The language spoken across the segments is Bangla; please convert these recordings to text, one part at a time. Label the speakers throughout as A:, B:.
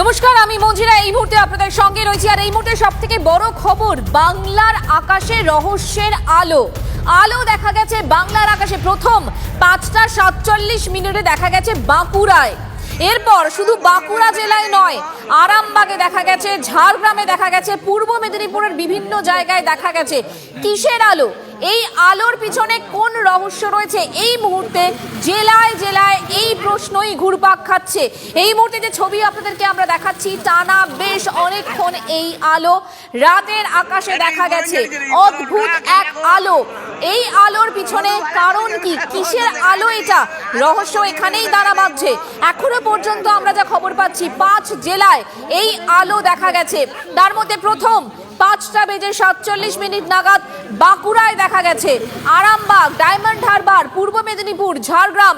A: নমস্কার, আমি মঞ্জিরা। এই মুহূর্তে আপনাদের সঙ্গে রয়েছি। আর এই মুহূর্তে সব থেকে বড় খবর, বাংলার আকাশে রহস্যের আলো। আলো দেখা গেছে বাংলার আকাশে। প্রথম পাঁচটা সাতচল্লিশ মিনিটে দেখা গেছে বাঁকুড়ায়। এরপর শুধু বাঁকুড়া জেলায় নয়, আরামবাগে দেখা গেছে, ঝাড়গ্রামে দেখা গেছে, পূর্ব মেদিনীপুরের বিভিন্ন জায়গায় দেখা গেছে। কিসের আলো? এই আলোর পিছনে কোন রহস্য রয়েছে? এই মুহূর্তে জেলায় জেলায় এই প্রশ্নই ঘুরপাক খাচ্ছে। এই মুহূর্তে যে ছবি আপনাদেরকে আমরা দেখাচ্ছি টানা বেশ অনেকক্ষণ এই আলো। রাতের আকাশে দেখা গেছে অদ্ভুত এক আলো। এই আলোর পিছনে কারণ কি? কিসের আলো এটা? রহস্য এখানেই দাঁড়া বাঁধছে এখনও পর্যন্ত আমরা যা খবর পাচ্ছি পাঁচ জেলায় এই আলো দেখা গেছে। তার মধ্যে প্রথম পাঁচটা বেজে সাতচল্লিশ মিনিট নাগাদ বাঁকুড়ায় দেখা গেছে। আরামবাগ, ডায়মন্ড হারবার, পূর্ব মেদিনীপুর, ঝাড়গ্রাম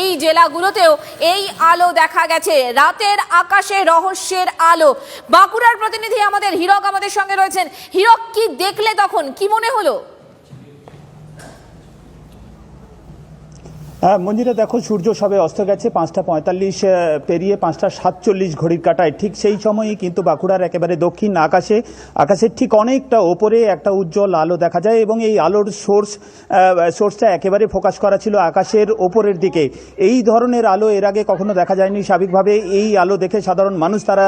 A: এই জেলাগুলোতেও এই আলো দেখা গেছে। রাতের আকাশে রহস্যের আলো। বাঁকুড়ার প্রতিনিধি আমাদের হীরক আমাদের সঙ্গে রয়েছেন। হীরক, কি দেখলে তখন? কি মনে হলো?
B: মঞ্জিরা দেখো, সূর্য সবে অস্ত গেছে, পাঁচটা পঁয়তাল্লিশ পেরিয়ে পাঁচটা সাতচল্লিশ ঘড়ির কাটায়। ঠিক সেই সময়ই কিন্তু বাঁকুড়ার একেবারে দক্ষিণ আকাশে, আকাশের ঠিক অনেকটা ওপরে একটা উজ্জ্বল আলো দেখা যায় এবং এই আলোর সোর্স সোর্সটা একেবারে ফোকাস করা ছিল আকাশের ওপরের দিকে। এই ধরনের আলো এর আগে কখনো দেখা যায়নি। স্বাভাবিকভাবে এই আলো দেখে সাধারণ মানুষ তারা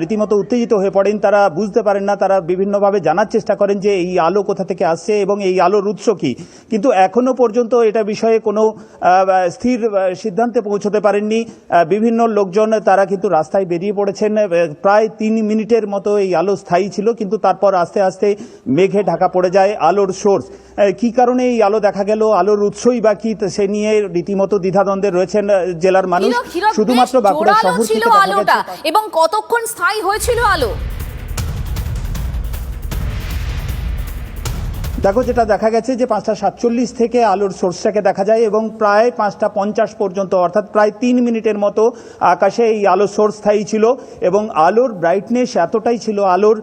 B: রীতিমতো উত্তেজিত হয়ে পড়েন। তারা বুঝতে পারেন না, তারা বিভিন্নভাবে জানার চেষ্টা করেন যে এই আলো কোথা থেকে আসছে এবং এই আলোর উৎস কি। কিন্তু এখনও পর্যন্ত এটা বিষয়ে কোনো স্থির সিদ্ধান্তে পৌঁছতে পারেননি। বিভিন্ন লোকজন তারা কিন্তু রাস্তায় বেরিয়ে পড়েছেন। প্রায় তিন মিনিটের মতো এই আলো স্থায়ী ছিল কিন্তু তারপর আস্তে আস্তে মেঘে ঢাকা পড়ে যায় আলোর সোর্স। কি কারণে এই আলো দেখা গেল? আলোর উৎসই বা কি? সে নিয়ে রীতিমতো দ্বিধাদ্বন্দ্বে রয়েছেন জেলার মানুষ। শুধুমাত্র বাঁকুড়া শহর
A: ছিল
B: থেকে
A: এবং কতক্ষণ স্থায়ী হয়েছিল আলো?
B: দেখো যেটা দেখা গেছে যে পাঁচটা সাতচল্লিশ থেকে আলোর সোর্সটাকে দেখা যায় এবং প্রায় পাঁচটা পঞ্চাশ পর্যন্ত, অর্থাৎ প্রায় তিন মিনিটের মতো আকাশে এই আলোর সোর্স স্থায়ী ছিল এবং আলোর ব্রাইটনেস এতটাই ছিল, আলোর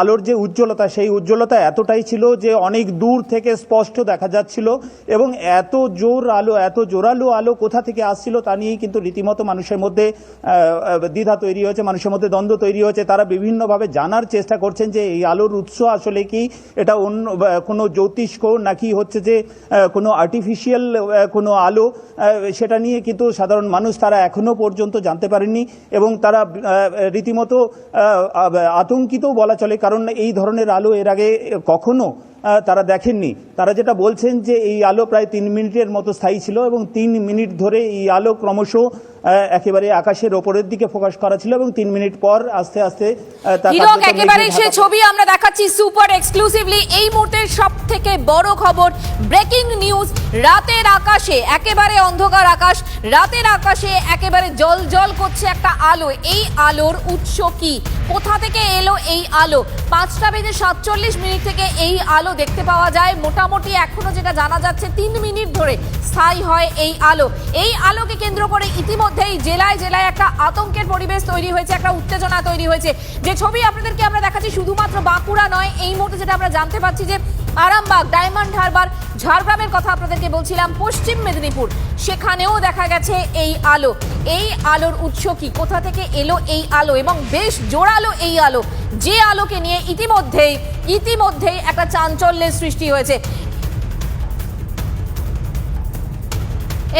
B: আলোর যে উজ্জ্বলতা, সেই উজ্জ্বলতা এতটাই ছিল যে অনেক দূর থেকে স্পষ্ট দেখা যাচ্ছিল এবং এত জোর আলো, এত জোরালো আলো কোথা থেকে আসছিল তা নিয়েই কিন্তু রীতিমতো মানুষের মধ্যে দ্বিধা তৈরি হয়েছে, মানুষের মধ্যে দ্বন্দ্ব তৈরি হয়েছে। তারা বিভিন্নভাবে জানার চেষ্টা করছেন যে এই আলোর উৎস আসলে কি? এটা অন্য কোনো জ্যোতিষ্ক নাকি হচ্ছে যে কোনো আর্টিফিশিয়াল কোনো আলো সেটা নিয়ে কিন্তু সাধারণ মানুষ তারা এখনও পর্যন্ত জানতে পারেননি এবং তারা রীতিমতো আতঙ্কিত বলা চলে। কারণ এই ধরনের আলো এর আগে কখনো তারা দেখেননি। তারা যেটা বলছেন যে এই আলো প্রায় তিন মিনিটের মতো স্থায়ী ছিল এবং তিন মিনিট ধরে এই আলো ক্রমশ একেবারে আকাশের ওপরের দিকে ফোকাস করা ছিল এবং তিন মিনিট পর আস্তে আস্তে
A: একেবারে সে ছবি আমরা দেখাচ্ছি সুপার এক্সক্লুসিভলি। এই মুহূর্তের সব থেকে বড় খবর, ব্রেকিং নিউজ, রাতের আকাশে, একেবারে অন্ধকার আকাশ, রাতের আকাশে একেবারে জল জল করছে একটা আলো। এই আলোর উৎস কি? কোথা থেকে এলো এই আলো? পাঁচটা বেজে সাতচল্লিশ মিনিট থেকে এই আলো দেখতে পাওয়া যায়। মোটামুটি এখনও যেটা জানা যাচ্ছে, তিন মিনিট ধরে স্থায়ী হয় এই আলো। এই আলোকে কেন্দ্র করে ইতিমধ্যেই জেলায় জেলায় একটা আতঙ্কের পরিবেশ তৈরি হয়েছে, একটা উত্তেজনা তৈরি হয়েছে। যে ছবি আপনাদেরকে আমরা দেখাচ্ছি, শুধুমাত্র বাঁকুড়া নয়, এই মুহূর্তে যেটা আমরা জানতে পারছি যে আরামবাগ, ডায়মন্ড হারবার, ঝাড়গ্রামের কথা আপনাদেরকে বলছিলাম, পশ্চিম মেদিনীপুর। সেখানেও দেখা গেছে এই আলো। এই আলোর উৎস কি? কোথা থেকে এলো এই আলো? এবং বেশ জোরালো এই আলো। যে আলোকে নিয়ে ইতিমধ্যেই ইতিমধ্যেই একটা চাঞ্চল্যের সৃষ্টি হয়েছে।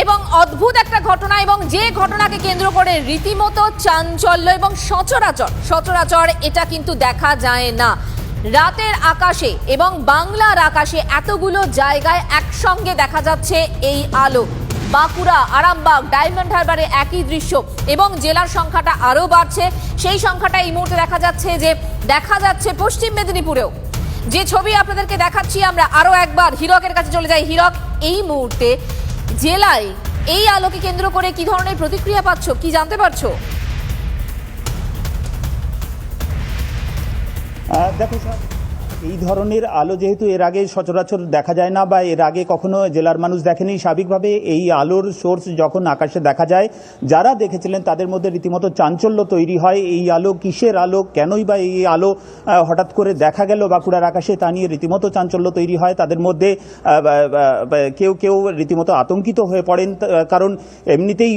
A: এবং অদ্ভুত একটা ঘটনা, এবং যে ঘটনাকে কেন্দ্র করে রীতিমতো চাঞ্চল্য এবং সচরাচর সচরাচর এটা কিন্তু দেখা যায় না। রাতের আকাশে এবং বাংলার আকাশে এতগুলো জায়গায় একসঙ্গে দেখা যাচ্ছে এই আলো। বাঁকুড়া, আরামবাগ, ডায়মন্ড হারবারে একই দৃশ্য এবং জেলার সংখ্যাটা আরও বাড়ছে। সেই সংখ্যাটা এই মুহূর্তে দেখা যাচ্ছে যে দেখা যাচ্ছে পশ্চিম মেদিনীপুরেও। যে ছবি আপনাদেরকে দেখাচ্ছি আমরা আরও একবার। হীরকের কাছে চলে যাই। হীরক, এই মুহূর্তে জেলায় এই আলোকে কেন্দ্র করে কি ধরনের প্রতিক্রিয়া পাচ্ছ? কি জানতে পারছ?
B: Ah, uh, that. এই ধরনের আলো যেহেতু এর আগে সচরাচর দেখা যায় না বা এর আগে কখনো জেলার মানুষ দেখেনি, স্বাভাবিকভাবে এই আলোর সোর্স যখন আকাশে দেখা যায়, যারা দেখেছিলেন তাদের মধ্যে রীতিমতো চাঞ্চল্য তৈরি হয়। এই আলো কিসের আলো? কেনই বা এই আলো হঠাৎ করে দেখা গেল বাঁকুড়ার আকাশে? তা নিয়ে রীতিমতো চাঞ্চল্য তৈরি হয়। তাদের মধ্যে কেউ কেউ রীতিমতো আতঙ্কিত হয়ে পড়েন। কারণ এমনিতেই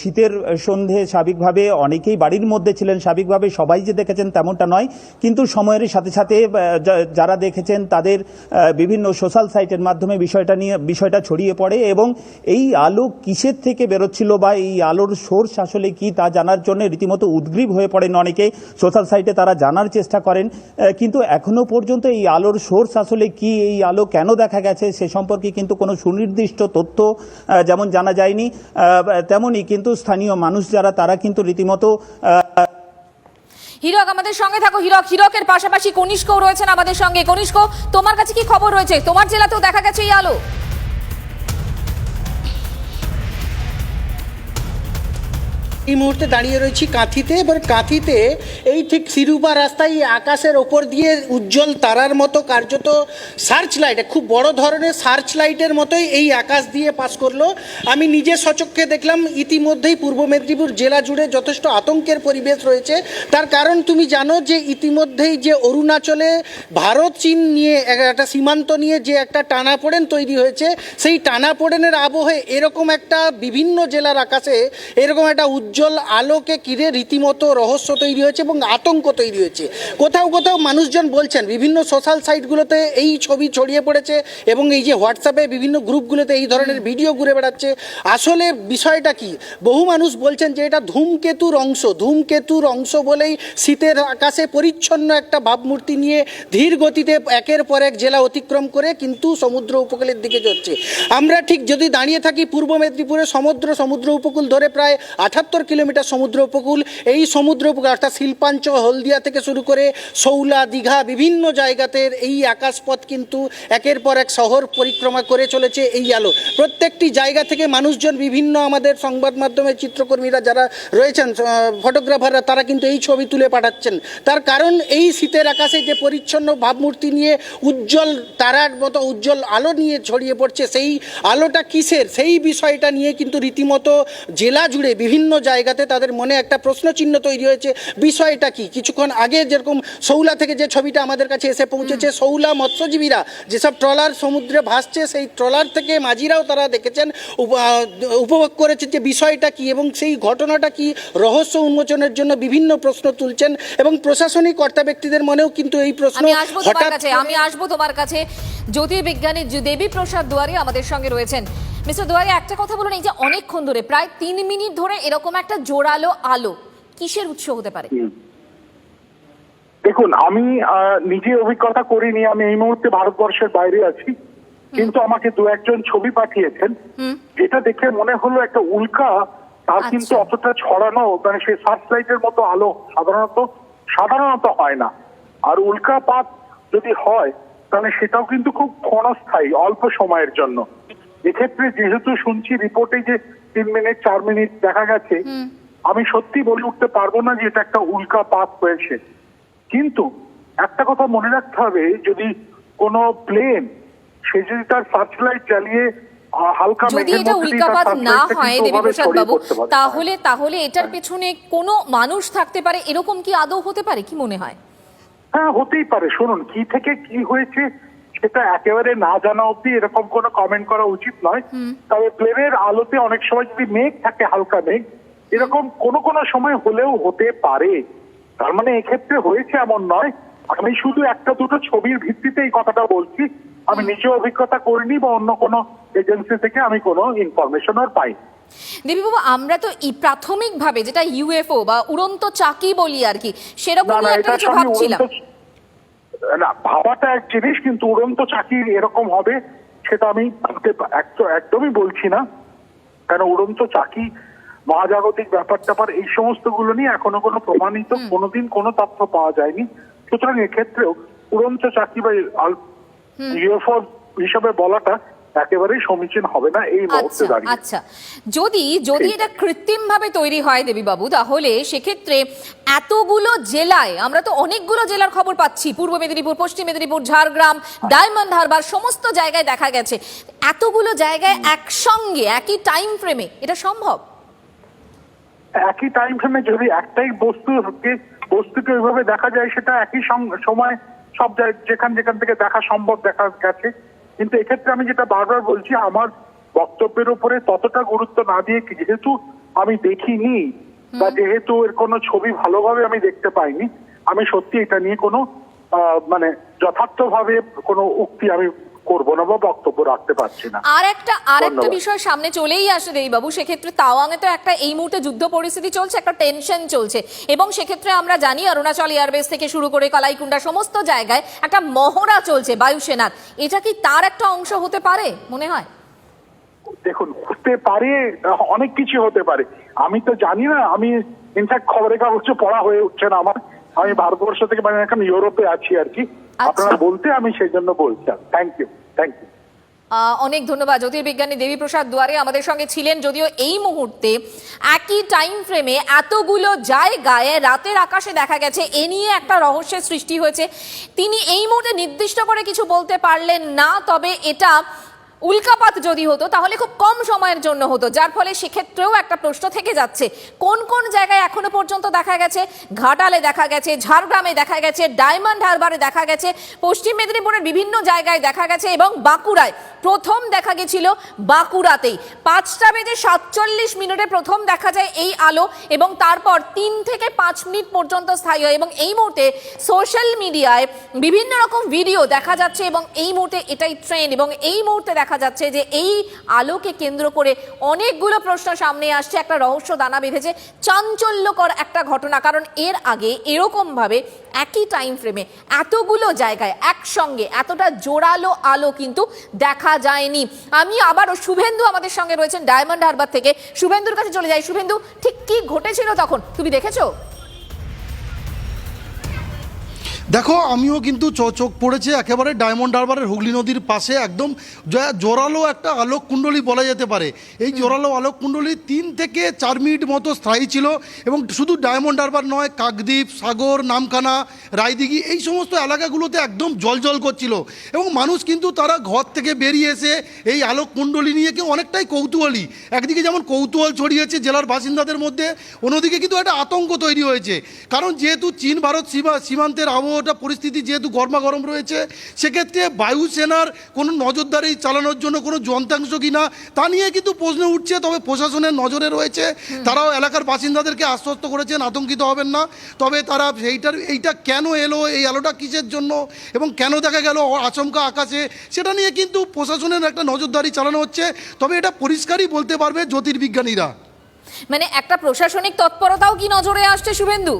B: শীতের সন্ধে স্বাভাবিকভাবে অনেকেই বাড়ির মধ্যে ছিলেন। স্বাভাবিকভাবে সবাই যে দেখেছেন তেমনটা নয়। কিন্তু সময়ের সাথে সাথে যারা দেখেছেন তাদের বিভিন্ন সোশ্যাল সাইটের মাধ্যমে বিষয়টা নিয়ে, বিষয়টা ছড়িয়ে পড়ে এবং এই আলো কিসের থেকে বেরোচ্ছিল বা এই আলোর সোর্স আসলে কি তা জানার জন্য রীতিমতো উদ্গ্রীব হয়ে পড়েন অনেকে। সোশ্যাল সাইটে তারা জানার চেষ্টা করেন। কিন্তু এখনও পর্যন্ত এই আলোর সোর্স আসলে কি, এই আলো কেন দেখা গেছে সে সম্পর্কে কিন্তু কোনো সুনির্দিষ্ট তথ্য যেমন জানা যায়নি। তেমনই কিন্তু স্থানীয় মানুষ যারা, তারা কিন্তু রীতিমতো
A: হিরক, আমাদের সঙ্গে থাকো। হিরক, হিরকের পাশাপাশি কনিষ্কও রয়েছেন আমাদের সঙ্গে। কনিষ্ক, তোমার কাছে কি খবর রয়েছে? তোমার জেলাতেও দেখা গেছে এই আলো।
C: এই মুহূর্তে দাঁড়িয়ে রয়েছি কাঁথিতে, এবার কাঁথিতে এই ঠিক সিরুপা রাস্তায় আকাশের ওপর দিয়ে উজ্জ্বল তারার মতো কার্যত সার্চ লাইট খুব বড় ধরনের সার্চ লাইটের মতোই এই আকাশ দিয়ে পাস করল। আমি নিজে সচক্ষে দেখলাম, ইতিমধ্যেই পূর্ব মেদিনীপুর জেলা জুড়ে যথেষ্ট আতঙ্কের পরিবেশ রয়েছে। তার কারণ তুমি জানো যে ইতিমধ্যেই যে অরুণাচলে ভারত, চীন নিয়ে একটা সীমান্ত নিয়ে যে একটা টানাপোড়েন তৈরি হয়েছে, সেই টানাপোড়েনের আবহে এরকম একটা বিভিন্ন জেলার আকাশে এরকম একটা উজ্জ্বল আলোকে ঘিরে রীতিমতো রহস্য তৈরি হয়েছে এবং আতঙ্ক তৈরি হয়েছে। কোথাও কোথাও মানুষজন বলছেন, বিভিন্ন সোশ্যাল সাইটগুলোতে এই ছবি ছড়িয়ে পড়েছে এবং এই যে হোয়াটসঅ্যাপে বিভিন্ন গ্রুপগুলোতে এই ধরনের ভিডিও ঘুরে বেড়াচ্ছে। আসলে বিষয়টা কি? বহু মানুষ বলছেন যে এটা ধূমকেতুর অংশ। ধূমকেতুর অংশ বলেই শীতের আকাশে পরিচ্ছন্ন একটা ভাবমূর্তি নিয়ে ধীর গতিতে একের পর এক জেলা অতিক্রম করে কিন্তু সমুদ্র উপকূলের দিকে যাচ্ছে। আমরা ঠিক যদি দাঁড়িয়ে থাকি পূর্ব মেদিনীপুরে সমুদ্র সমুদ্র উপকূল ধরে প্রায় আঠাত্তর কিলোমিটার সমুদ্র উপকূল। এই সমুদ্র উপকূল অর্থাৎ শিল্পাঞ্চ হলদিয়া থেকে শুরু করে সৌলা, দীঘা, বিভিন্ন জায়গাতে এই আকাশপথ কিন্তু একের পর এক শহর পরিক্রমা করে চলেছে এই আলো। প্রত্যেকটি জায়গা থেকে মানুষজন, বিভিন্ন আমাদের সংবাদ মাধ্যমের চিত্রকর্মীরা যারা রয়েছেন ফটোগ্রাফাররা তারা কিন্তু এই ছবি তুলে পাঠাচ্ছেন। তার কারণ এই শীতের আকাশে যে পরিচ্ছন্ন ভাবমূর্তি নিয়ে উজ্জ্বল তারার মতো উজ্জ্বল আলো নিয়ে ছড়িয়ে পড়ছে, সেই আলোটা কিসের? সেই বিষয়টা নিয়ে কিন্তু রীতিমতো জেলা জুড়ে বিভিন্ন জায়গাতে তাদের মনে একটা প্রশ্নচিহ্ন তৈরি হয়েছে। বিষয়টা কি? কিছুক্ষণ আগে যেরকম সৌলা থেকে যে ছবিটা আমাদের কাছে এসে পৌঁছেছে সৌলা মৎস্যজীবীরা যেসব ট্রলার সমুদ্রে ভাসছে সেই ট্রলার থেকে মাঝিরাও তারা দেখেছেন উপ- উপভোগ করেছে যে বিষয়টা কি এবং সেই ঘটনাটা কি রহস্য উন্মোচনের জন্য বিভিন্ন প্রশ্ন তুলছেন এবং প্রশাসনিক কর্তা ব্যক্তিদের মনেও কিন্তু এই প্রশ্ন
A: আমি আসব তোমার
C: হঠাৎ
A: কাছে আমি আসব তোমার কাছে। জ্যোতির্বিজ্ঞানী দেবী প্রসাদ দুয়ারি আমাদের সঙ্গে রয়েছেন। মিস্টার দুয়ারি একটা কথা বলুন এই যে অনেকক্ষণ ধরে প্রায় তিন মিনিট ধরে এরকম একটা জোরালো আলো কিসের উৎস হতে পারে?
D: দেখুন আমি নিজে অভিজ্ঞতা করিনি আমি এই মুহূর্তে ভারতবর্ষের বাইরে আছি। কিন্তু আমাকে দু একজন ছবি পাঠিয়েছেন যেটা দেখে মনে হলো একটা উল্কা তার কিন্তু
A: আচ্ছা।
D: অতটা ছড়ানো মানে সেই সার্চ লাইটের মতো আলো সাধারণত সাধারণত হয় না। আর উল্কাপাত যদি হয় তাহলে সেটাও কিন্তু খুব ক্ষণস্থায়ী অল্প সময়ের জন্য। এক্ষেত্রে যেহেতু শুনছি রিপোর্টে যে তিন মিনিট চার মিনিট দেখা গেছে আমি সত্যি বলে উঠতে পারব না যে এটা একটা উল্কাপাত হয়েছে। কিন্তু একটা কথা মনে রাখতে হবে যদি কোনো প্লেন সে যদি তার সার্চ লাইট চালিয়ে হালকা
A: যদি এটা উল্কাপাত না হয় দেবীপ্রসাদ বাবু তাহলে তাহলে এটার পেছনে কোনো মানুষ থাকতে পারে? এরকম কি আদৌ হতে পারে? কি মনে হয়?
D: হ্যাঁ হতেই পারে। শুনুন কি থেকে কি হয়েছে সেটা একেবারে না জানা অব্দি এরকম কোনো কমেন্ট করা উচিত নয়। তবে প্লেনের আলোতে অনেক সময় যদি মেঘ থাকে হালকা মেঘ এরকম কোনো কোনো সময় হলেও হতে পারে। তার মানে এক্ষেত্রে হয়েছে এমন নয়। আমি শুধু একটা দুটো ছবির ভিত্তিতে এই কথাটা বলছি। আমি নিজে অভিজ্ঞতা করিনি বা অন্য কোনো এজেন্সি থেকে আমি কোনো ইনফরমেশন আর পাই
A: দেবীবাবু আমরা তো প্রাথমিকভাবে যেটা ইউএফও বা উড়ন্ত চাকি বলি আর কি
D: সেরকম
A: একটা কিছু ভাবছিলাম।
D: না ভাবাটা এক জিনিস কিন্তু উড়ন্ত চাকরি এরকম হবে সেটা আমি একদমই বলছি না। কেন উড়ন্ত চাকি মহাজাগতিক ব্যাপার ট্যাপার এই সমস্তগুলো নিয়ে এখনও কোনো প্রমাণিত কোনোদিন কোনো তথ্য পাওয়া যায়নি। সুতরাং এক্ষেত্রেও উড়ন্ত চাকি বা ইউএফও হিসাবে বলাটা একেবারেই সমীচীন হবে না এই মুহূর্তে
A: আচ্ছা
D: দাঁড়িয়ে।
A: আচ্ছা। যদি যদি এটা কৃত্রিম ভাবে তৈরি হয় দেবীবাবু তাহলে সেক্ষেত্রে এতগুলো জেলায় আমরা তো অনেকগুলো জেলার খবর পাচ্ছি পূর্ব মেদিনীপুর পশ্চিম মেদিনীপুর ঝাড়গ্রাম ডায়মন্ড হারবার সমস্ত জায়গায় দেখা গেছে। এতগুলো জায়গায় একসঙ্গে একই টাইম ফ্রেমে এটা সম্ভব?
D: একই টাইম ফ্রেমে যদি একটাই বস্তুকে বস্তুকে ওইভাবে দেখা যায় সেটা একই সময় সব জায়গায় যেখান যেখান থেকে দেখা সম্ভব দেখা গেছে। কিন্তু এক্ষেত্রে আমি যেটা বারবার বলছি আমার বক্তব্যের উপরে ততটা গুরুত্ব না দিয়ে যেহেতু আমি দেখিনি বা যেহেতু এর কোনো ছবি ভালোভাবে আমি দেখতে পাইনি আমি সত্যি এটা নিয়ে কোনো আহ, মানে যথার্থভাবে কোনো উক্তি আমি করব না বা বক্তব্য রাখতে পারছি না।
A: আর একটা আর একটা বিষয় সামনে চলেই আসে দেবীবাবু সেক্ষেত্রে তাওয়াংয়ে তো একটা এই মুহূর্তে যুদ্ধ পরিস্থিতি চলছে একটা টেনশন চলছে। এবং সেক্ষেত্রে আমরা জানি অরুণাচল এয়ারবেস থেকে শুরু করে কালাইকুন্ডা সমস্ত জায়গায় একটা মহড়া চলছে বায়ুসেনার। এটা কি তার একটা অংশ হতে পারে মনে হয়?
D: দেখুন হতে পারে অনেক কিছু হতে পারে। আমি তো জানি না আমি ইনফ্যাক্ট খবরের কাগজ পড়া হয়ে উঠছে না আমার। আমি ভারতবর্ষ থেকে মানে এখন ইউরোপে আছি আর কি।
A: আচ্ছা।
D: আপনারা বলতে আমি সেই জন্য বলছিলাম থ্যাংক ইউ থ্যাংক ইউ
A: অনেক ধন্যবাদ। জ্যোতির্বিজ্ঞানী দেবীপ্রসাদ দুয়ারে আমাদের সঙ্গে ছিলেন যদিও এই মুহূর্তে একই টাইম ফ্রেমে এতগুলো জায়গায় রাতের আকাশে দেখা গেছে। এ নিয়ে একটা রহস্যের সৃষ্টি হয়েছে। তিনি এই মুহূর্তে নির্দিষ্ট করে কিছু বলতে পারলেন না তবে এটা উল্কাপাত যদি হতো, তাহলে খুব কম সময়ের জন্য হতো। যার ফলে সেক্ষেত্রেও একটা প্রশ্ন থেকে যাচ্ছে, কোন কোন জায়গায় এখনও পর্যন্ত দেখা গেছে? ঘাটালে দেখা গেছে, ঝাড়গ্রামে দেখা গেছে, ডায়মন্ড হারবারে দেখা গেছে, পশ্চিম মেদিনীপুরের বিভিন্ন জায়গায় দেখা গেছে এবং বাঁকুড়ায় প্রথম দেখা গেছিল বাঁকুড়াতেই। পাঁচটা বেজে সাতচল্লিশ মিনিটে প্রথম দেখা যায় এই আলো এবং তারপর তিন থেকে পাঁচ মিনিট পর্যন্ত স্থায়ী হয় এবং এই মুহূর্তে সোশ্যাল মিডিয়ায় বিভিন্ন রকম ভিডিও দেখা যাচ্ছে এবং এই মুহূর্তে এটাই ট্রেন্ড এবং এই মুহূর্তে দেখা যাচ্ছে যে এই আলোকে কেন্দ্র করে অনেকগুলো প্রশ্ন সামনে আসছে, একটা রহস্য দানা বেঁধেছে, চাঞ্চল্যকর একটা ঘটনা। কারণ এর আগে এরকম ভাবে একই টাইম ফ্রেমে এতগুলো জায়গায় একসঙ্গে এতটা জোরালো আলো কিন্তু দেখা যায়নি। আমি আবারও শুভেন্দু আমাদের সঙ্গে রয়েছেন, ডায়মন্ড হারবার থেকে। শুভেন্দুর কাছে চলে যাই। শুভেন্দু, ঠিক কি ঘটেছিল তখন? তুমি দেখেছ?
E: দেখো আমিও কিন্তু চোখ পড়েছে একেবারে ডায়মন্ড হারবারের হুগলি নদীর পাশে একদম জোরালো একটা আলোক কুণ্ডলী বলা যেতে পারে। এই জোরালো আলোক কুণ্ডলী তিন থেকে চার মিনিট মতো স্থায়ী ছিল এবং শুধু ডায়মন্ড হারবার নয় কাকদ্বীপ সাগর নামখানা রায়দিঘি এই সমস্ত এলাকাগুলোতে একদম জল জল করছিল। এবং মানুষ কিন্তু তারা ঘর থেকে বেরিয়ে এসে এই আলোক কুণ্ডলী নিয়ে কেউ অনেকটাই কৌতূহলী। একদিকে যেমন কৌতূহল ছড়িয়েছে জেলার বাসিন্দাদের মধ্যে অন্যদিকে কিন্তু একটা আতঙ্ক তৈরি হয়েছে। কারণ যেহেতু চীন ভারত সীমা সীমান্তের আবহাওয়াটা পরিস্থিতি যেহেতু গরমা গরম রয়েছে সেক্ষেত্রে বায়ুসেনার কোনো নজরদারি চালানোর জন্য কোনো যন্ত্রাংশ কিনা তা নিয়ে কিন্তু প্রশ্ন উঠছে তবে প্রশাসনের নজরে রয়েছে। তারাও এলাকার বাসিন্দাদেরকে আশ্বস্ত করেছেন আতঙ্কিত হবেন না। তবে তারা সেইটার এইটা কেন এলো এই আলোটা কিসের জন্য এবং কেন দেখা গেল আচমকা আকাশে সেটা নিয়ে কিন্তু প্রশাসনের একটা নজরদারি চালানো হচ্ছে। তবে এটা পরিষ্কারই বলতে পারবে জ্যোতির্বিজ্ঞানীরা।
A: মানে একটা প্রশাসনিক তৎপরতাও কি নজরে আসছে শুভেন্দু?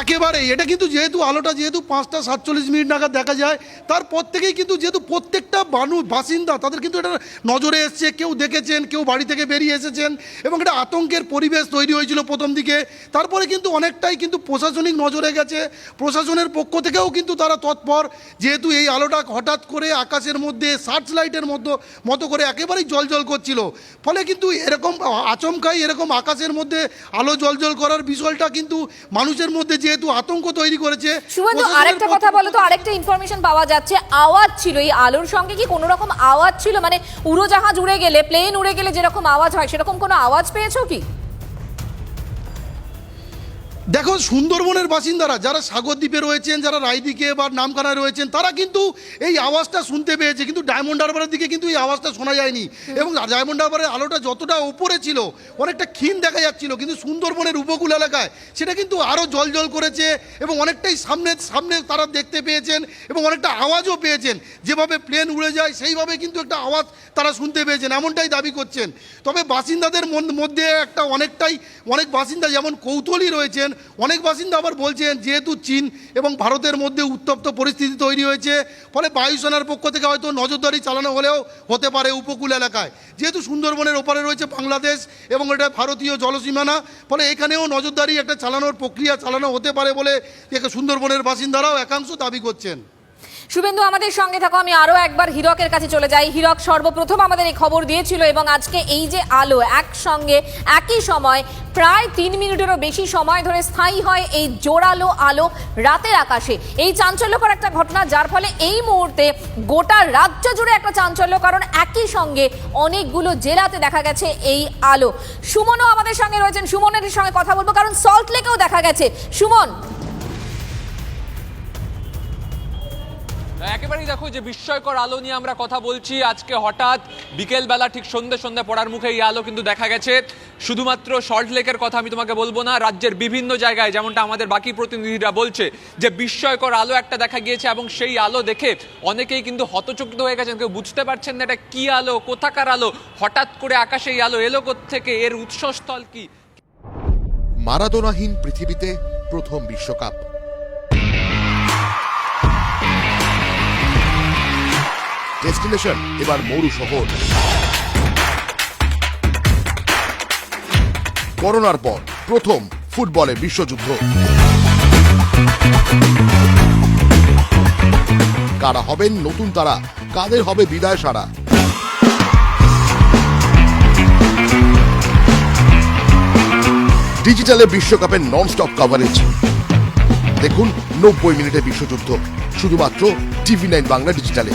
E: একেবারেই। এটা কিন্তু যেহেতু আলোটা, যেহেতু পাঁচটা সাতচল্লিশ মিনিট নাগাদ দেখা যায়, তারপর থেকেই কিন্তু যেহেতু প্রত্যেকটা মানুষ, বাসিন্দা, তাদের কিন্তু এটা নজরে এসছে। কেউ দেখেছেন, কেউ বাড়ি থেকে বেরিয়ে এসেছেন এবং এটা আতঙ্কের পরিবেশ তৈরি হয়েছিল প্রথম দিকে। তারপরে কিন্তু অনেকটাই কিন্তু প্রশাসনিক নজরে গেছে। প্রশাসনের পক্ষ থেকেও কিন্তু তারা তৎপর, যেহেতু এই আলোটা হঠাৎ করে আকাশের মধ্যে, সার্চ লাইটের মতো মতো করে একেবারেই জল জল করছিল। ফলে কিন্তু এরকম আচমকাই এরকম আকাশের মধ্যে আলো জল জল করার বিষয়টা কিন্তু মানুষের মধ্যে যেহেতু আতঙ্ক তৈরি করেছে
A: শুভেন্দু আরেকটা কথা বলো তো আরেকটা ইনফরমেশন পাওয়া যাচ্ছে আওয়াজ ছিল এই আলোর সঙ্গে কি কোনো রকম আওয়াজ ছিল? মানে উড়োজাহাজ উড়ে গেলে প্লেন উড়ে গেলে যেরকম আওয়াজ হয় সেরকম কোনো আওয়াজ পেয়েছ কি?
E: দেখো সুন্দরবনের বাসিন্দারা যারা সাগরদ্বীপে রয়েছেন, যারা রায়দিকে বা নামখানায় রয়েছেন, তারা কিন্তু এই আওয়াজটা শুনতে পেয়েছে, কিন্তু ডায়মন্ড হারবারের দিকে কিন্তু এই আওয়াজটা শোনা যায়নি। এবং ডায়মন্ড হারবারের আলোটা যতটা উপরে ছিল, অনেকটা ক্ষীণ দেখা যাচ্ছিল, কিন্তু সুন্দরবনের উপকূল এলাকায় সেটা কিন্তু আরও জল জল করেছে এবং অনেকটাই সামনে সামনে তারা দেখতে পেয়েছেন এবং অনেকটা আওয়াজও পেয়েছেন। যেভাবে প্লেন উড়ে যায়, সেইভাবে কিন্তু একটা আওয়াজ তারা শুনতে পেয়েছেন, এমনটাই দাবি করছেন। তবে বাসিন্দাদের মধ্যে একটা অনেকটাই, অনেক বাসিন্দা যেমন কৌতূহলী রয়েছেন অনেক বাসিন্দা আবার বলছেন, যেহেতু চীন এবং ভারতের মধ্যে উত্তপ্ত পরিস্থিতি তৈরি হয়েছে, ফলে বায়ুসেনার পক্ষ থেকে হয়তো নজরদারি চালানো হলেও হতে পারে উপকূল এলাকায়। যেহেতু সুন্দরবনের ওপারে রয়েছে বাংলাদেশ এবং এটা ভারতীয় জলসীমানা, ফলে এখানেও নজরদারি একটা চালানোর প্রক্রিয়া চালানো হতে পারে বলে সুন্দরবনের বাসিন্দারাও একাংশ দাবি করছেন।
A: শুভেন্দু, আমাদের সঙ্গে থাকো। আমি আরও একবার হীরকের কাছে চলে যাই। হীরক, সর্বপ্রথম আমাদের এই খবর দিয়েছিল এবং আজকে এই যে আলো একসঙ্গে, একই সময়, প্রায় তিন মিনিটেরও বেশি সময় ধরে স্থায়ী হয় এই জোরালো আলো রাতের আকাশে। এই চাঞ্চল্যকর একটা ঘটনা, যার ফলে এই মুহূর্তে গোটা রাজ্য জুড়ে একটা চাঞ্চল্য, কারণ একই সঙ্গে অনেকগুলো জেলাতে দেখা গেছে এই আলো। সুমনও আমাদের সঙ্গে রয়েছেন। সুমনের সঙ্গে কথা বলব, কারণ সল্ট লেকেও দেখা গেছে। সুমন।
F: একেবারেই দেখো যে বিস্ময়কর আলো নিয়ে আমরা কথা বলছি। আজকে হঠাৎ বিকেলবেলা ঠিক সন্ধে সন্ধে পড়ার মুখে এই আলো কিন্তু দেখা গেছে। শুধুমাত্র সল্ট লেকের কথা আমি তোমাকে বলব না, রাজ্যের বিভিন্ন জায়গায় যেমনটা আমাদের বাকি প্রতিনিধিরা বলছে, যে বিস্ময়কর আলো একটা দেখা গিয়েছে এবং সেই আলো দেখে অনেকেই কিন্তু হতচকিত হয়ে গেছেন। কেউ বুঝতে পারছেন না এটা কি আলো, কোথাকার আলো? হঠাৎ করে আকাশে এই আলো এলো থেকে এর উৎসস্থল কি?
G: মারাদোনাহীন পৃথিবীতে প্রথম বিশ্বকাপ। ডেস্টিনেশন, এবার মরু শহর। করোনার পর প্রথম ফুটবলে বিশ্বযুদ্ধ। কারা হবেন নতুন তারা, কাদের হবে বিদায় সারা? ডিজিটালে বিশ্বকাপের নন স্টপ কভারেজ দেখুন নব্বই মিনিটে বিশ্বযুদ্ধ, শুধুমাত্র টিভি নাইন বাংলা ডিজিটালে।